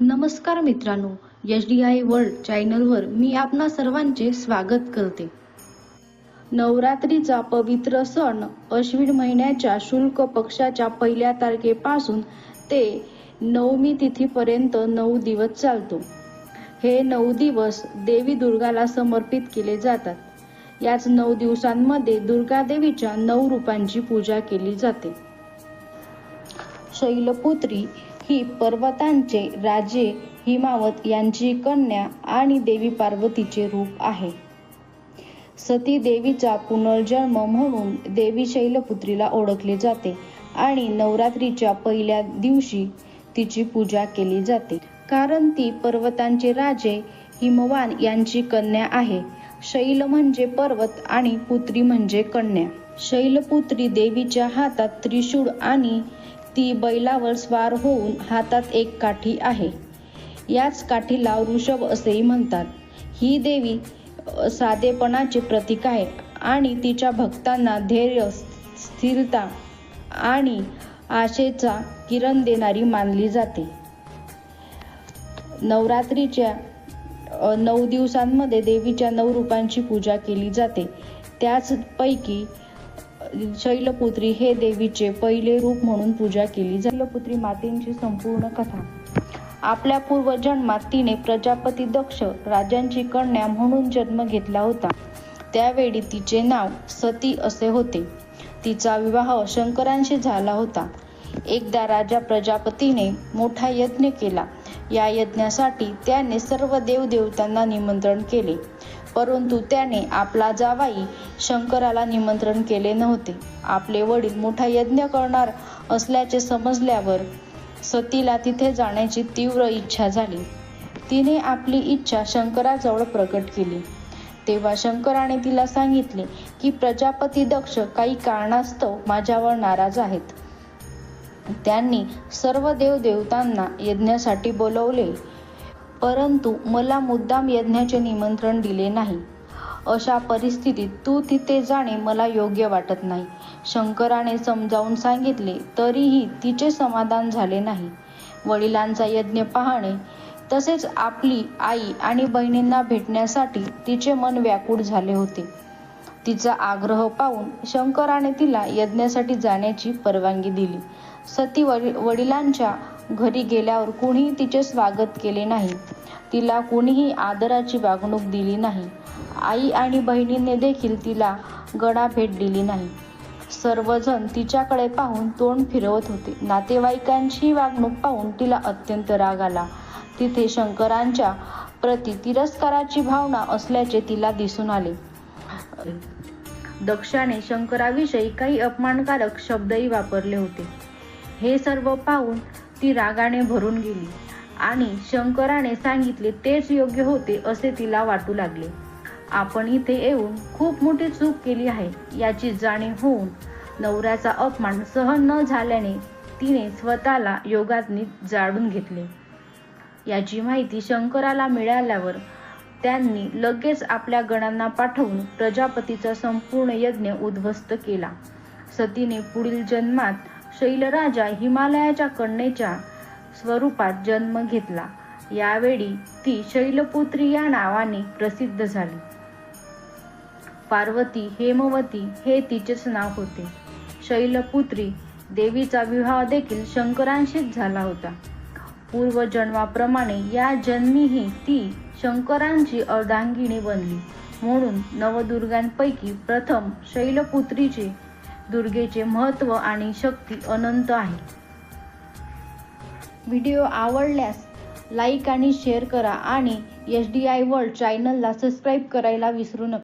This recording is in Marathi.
नमस्कार मित्रांनो एच डी आय वर्ल्ड चॅनलवर मी आपणा सर्वांचे स्वागत करते. नवरात्रीचा पवित्र सण अश्विन महिन्याच्या शुल्क पक्षाच्या पहिल्या तारखेपासून ते नवमी तिथीपर्यंत नऊ दिवस चालतो. हे नऊ दिवस देवी दुर्गाला समर्पित केले जातात. याच नऊ दिवसांमध्ये दुर्गा देवीच्या नऊ रूपांची पूजा केली जाते. शैलपुत्री ही पर्वतांचे राजे हिमावत यांची कन्या आणि देवी पार्वतीचे रूप आहे. सती देवीचा पुनर्जन्म म्हणून देवी शैलपुत्रीला ओळखले जाते आणि नवरात्रीच्या पहिल्या दिवशी तिची पूजा केली जाते. कारण ती पर्वतांचे राजे हिमवान यांची कन्या आहे. शैल म्हणजे पर्वत आणि पुत्री म्हणजे कन्या. शैलपुत्री देवीच्या हातात त्रिशूळ आणि ती बैलावर स्वार होऊन हातात एक काठी आहे. याच काठीला वृषभ असेही म्हणतात. ही देवी साधेपणाचे प्रतीक आहे आणि तिच्या भक्तांना धैर्य स्थिरता आणि आशेचा किरण देणारी मानली जाते. नवरात्रीच्या नऊ दिवसांमध्ये देवीच्या नऊ रूपांची पूजा केली जाते. त्याचपैकी शैलपुत्री हे देवीचे पहिले रूप म्हणून पूजा केली शैलपुत्री मातेची संपूर्ण कथा. आपल्या पूर्वजन्मात तिने प्रजापती दक्ष राजांची कन्या म्हणून जन्म घेतला होता. त्यावेळी तिचे नाव सती असे होते. तिचा विवाह शंकरांशी झाला होता. एकदा राजा प्रजापतीने मोठा यज्ञ केला. या यज्ञासाठी त्याने सर्व देवदेवतांना निमंत्रण केले. परंतु त्याने आपला जावाई शंकराला निमंत्रण केले नव्हते. आपले वडील मोठा यज्ञ करणार असल्याचे समजल्यावर सतीला तिथे जाण्याची तीव्र इच्छा झाली. तिने आपली इच्छा शंकराजवळ प्रकट केली. तेव्हा शंकराने तिला सांगितले की प्रजापती दक्ष काही कारणास्तव माझ्यावर नाराज आहेत. त्यांनी सर्व देवदेवतांना यज्ञासाठी बोलवले. परंतु मला मुद्दाम यज्ञाचे निमंत्रण दिले नाही. अशा परिस्थितीत तू तिथे जाणे मला योग्य वाटत नाही. शंकराने समजावून सांगितले तरीही तिचे समाधान झाले नाही. वडिलांचा यज्ञ पाहणे तसेच आपली आई आणि बहिणींना भेटण्यासाठी तिचे मन व्याकुळ झाले होते. तिचा आग्रह पाहून शंकराने तिला यज्ञासाठी जाण्याची परवानगी दिली. सती वडिलांच्या घरी गेल्यावर कुणीही तिचे स्वागत केले नाही. तिला कोणीही आदराची वागणूक दिली नाही. आई आणि बहिणीने देखील तिला गडा भेट दिली नाही. सर्वजण तिच्याकडे पाहून तोंड फिरवत होते. नातेवाईकांची वागणूक पाहून तिला अत्यंत राग आला. तिथे शंकरांच्या प्रति तिरस्काराची भावना असल्याचे तिला दिसून आले. दक्षाने शंकराविषयी काही अपमानकारक शब्दही वापरले होते. हे सर्व पाहून ती रागाने भरून गेली. आणि शंकराने सांगितले तेच योग्य होते असे तिला वाटू लागले. आपण इथे येऊन खूप मोठी चूक केली आहे याची जाणीव होऊन नवऱ्याचा अपमान सहन न झाल्याने तिने स्वतःला योगाग्नीत जाळून घेतले. याची माहिती शंकराला मिळाल्यावर त्यांनी लगेच आपल्या गणांना पाठवून प्रजापतीचा संपूर्ण यज्ञ उद्ध्वस्त केला. सतीने पुढील जन्मात शैलराजा हिमालयाच्या कन्येच्या स्वरूपात जन्म घेतला. यावेळी ती शैलपुत्री या नावाने प्रसिद्ध झाली. पार्वती हेमवती हे तिचेच नाव होते. शैलपुत्री देवीचा विवाह देखील शंकरांशीच झाला होता. पूर्वजन्माप्रमाणे या जन्मीही ती शंकरांची अर्धांगिणी बनली. म्हणून नवदुर्गांपैकी प्रथम शैलपुत्रीचे दुर्गेचे महत्त्व आणि शक्ती अनंत आहे. व्हिडिओ आवडल्यास लाईक आणि शेअर करा आणि एच डी आय वर्ल्ड चॅनलला सबस्क्राईब करायला विसरू नका.